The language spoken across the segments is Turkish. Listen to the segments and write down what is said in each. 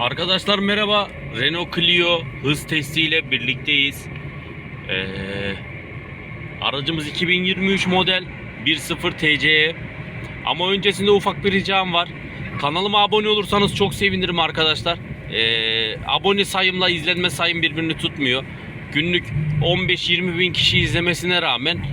Arkadaşlar merhaba. Renault Clio hız testiyle birlikteyiz. Ee, aracımız 2023 model 1.0 TCE. Ama öncesinde ufak bir ricam var. Kanalıma abone olursanız çok sevinirim arkadaşlar. Ee, abone sayımla izlenme sayım birbirini tutmuyor. Günlük 15-20 bin kişi izlemesine rağmen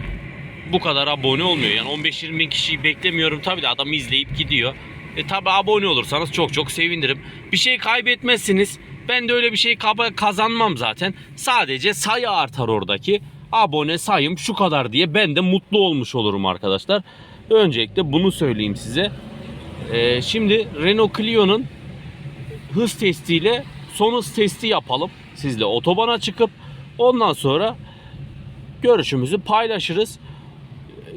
bu kadar abone olmuyor. Yani 15-20 bin kişiyi beklemiyorum. Tabii de adam izleyip gidiyor. E tabi abone olursanız çok çok sevinirim. Bir şey kaybetmezsiniz. Ben de öyle bir şey kazanmam zaten. Sadece sayı artar oradaki. Abone sayım şu kadar diye ben de mutlu olmuş olurum arkadaşlar. Öncelikle bunu söyleyeyim size. Ee, şimdi Renault Clio'nun hız testiyle son hız testi yapalım. Sizle otobana çıkıp ondan sonra görüşümüzü paylaşırız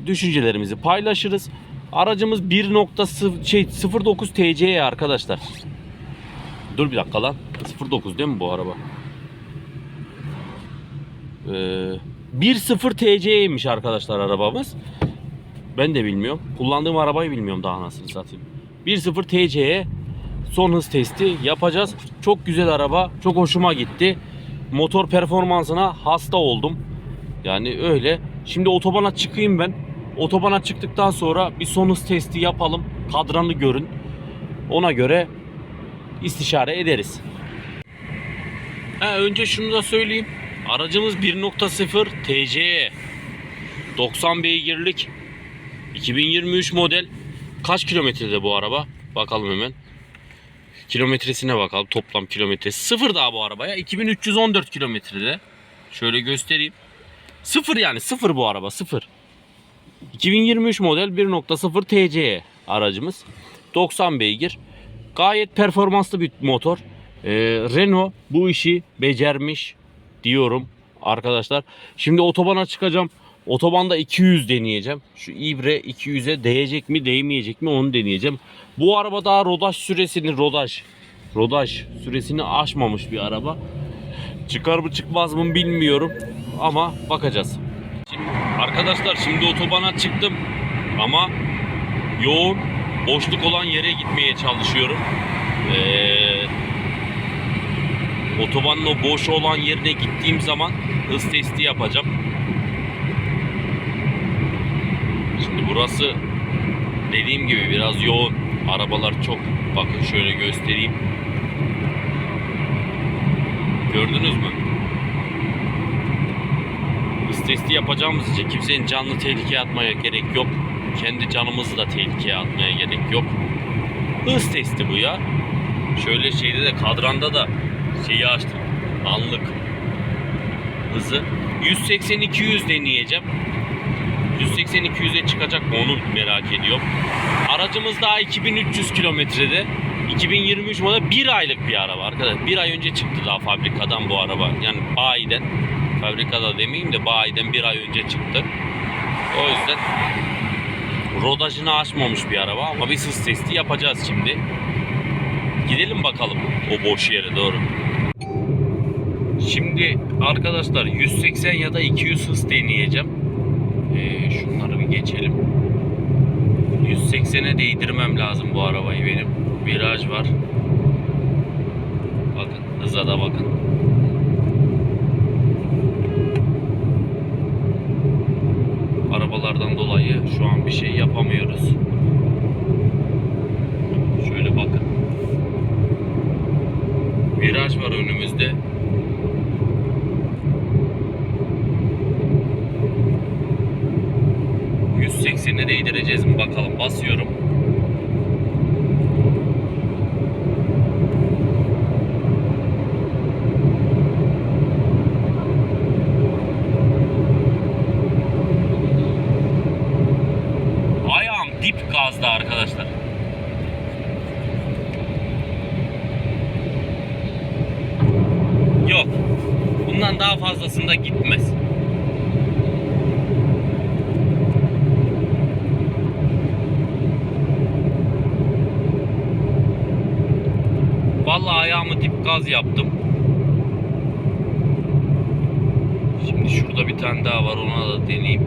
düşüncelerimizi paylaşırız. Aracımız 1.0 şey 09 TC'ye arkadaşlar. Dur bir dakika lan. 09 değil mi bu araba? Ee, 1.0 TC'ymiş arkadaşlar arabamız. Ben de bilmiyorum. Kullandığım arabayı bilmiyorum daha nasıl satayım. 1.0 TC'ye son hız testi yapacağız. Çok güzel araba. Çok hoşuma gitti. Motor performansına hasta oldum. Yani öyle. Şimdi otobana çıkayım ben. Otobana çıktıktan sonra bir son hız testi yapalım. Kadranı görün. Ona göre istişare ederiz. Ha, önce şunu da söyleyeyim. Aracımız 1.0 TCE. 90 beygirlik 2023 model. Kaç kilometrede bu araba? Bakalım hemen. Kilometresine bakalım. Toplam kilometresi. Sıfır daha bu arabaya. 2314 kilometrede. Şöyle göstereyim. Sıfır yani sıfır bu araba sıfır. 2023 model 1.0 TCE aracımız. 90 beygir. Gayet performanslı bir motor. Ee, Renault bu işi becermiş diyorum arkadaşlar. Şimdi otobana çıkacağım. Otobanda 200 deneyeceğim. Şu ibre 200'e değecek mi değmeyecek mi onu deneyeceğim. Bu araba daha rodaj süresini rodaj rodaj süresini aşmamış bir araba. Çıkar mı çıkmaz mı bilmiyorum ama bakacağız. Şimdi, arkadaşlar şimdi otobana çıktım ama yoğun boşluk olan yere gitmeye çalışıyorum. Ee, otobanın o boş olan yerine gittiğim zaman hız testi yapacağım. Burası dediğim gibi biraz yoğun. Arabalar çok. Bakın şöyle göstereyim. Gördünüz mü? Hız testi yapacağımız için kimsenin canını tehlikeye atmaya gerek yok. Kendi canımızı da tehlikeye atmaya gerek yok. Hız testi bu ya. Şöyle şeyde de kadranda da şeyi açtım. Anlık hızı. 180-200 deneyeceğim. 180-200'e çıkacak mı onu merak ediyorum. Aracımız daha 2300 kilometrede. 2023 model bir aylık bir araba arkadaşlar. Bir ay önce çıktı daha fabrikadan bu araba. Yani bayiden. Fabrikada demeyeyim de bayiden bir ay önce çıktı. O yüzden rodajını aşmamış bir araba ama bir hız testi yapacağız şimdi. Gidelim bakalım o boş yere doğru. Şimdi arkadaşlar 180 ya da 200 hız deneyeceğim. Ee, şunları bir geçelim. 180'e değdirmem lazım bu arabayı benim. Viraj var. Bakın hıza da bakın. Arabalardan dolayı şu an bir şey yapamıyoruz. Şöyle bakın. Viraj var önümüzde. ...180'e değdireceğiz mi bakalım basıyorum. Ayağım dip gazda arkadaşlar. Yok. Bundan daha fazlasında gitmez. Ayağımı dip gaz yaptım. Şimdi şurada bir tane daha var ona da deneyeyim.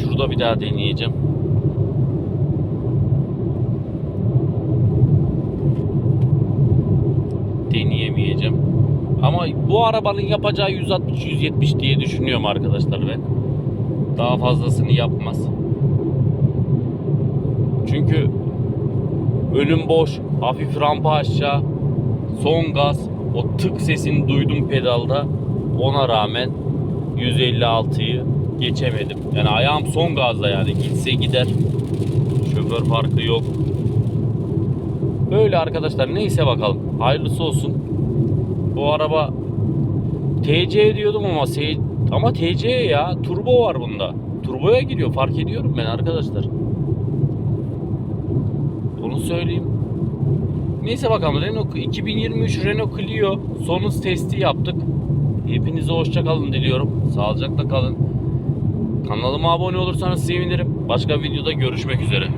Şurada bir daha deneyeceğim. Deneyemeyeceğim. Ama bu arabanın yapacağı 160-170 diye düşünüyorum arkadaşlar ben. Daha fazlasını yapmaz. Çünkü önüm boş, hafif rampa aşağı, son gaz, o tık sesini duydum pedalda. Ona rağmen 156'yı geçemedim. Yani ayağım son gazda yani gitse gider. Şoför farkı yok. Böyle arkadaşlar neyse bakalım. Hayırlısı olsun. Bu araba TC diyordum ama S ama TC ya turbo var bunda. Turboya gidiyor fark ediyorum ben arkadaşlar. Onu söyleyeyim. Neyse bakalım Renault 2023 Renault Clio son hız testi yaptık. Hepinize hoşça kalın diliyorum. Sağlıcakla kalın. Kanalıma abone olursanız sevinirim. Başka videoda görüşmek üzere.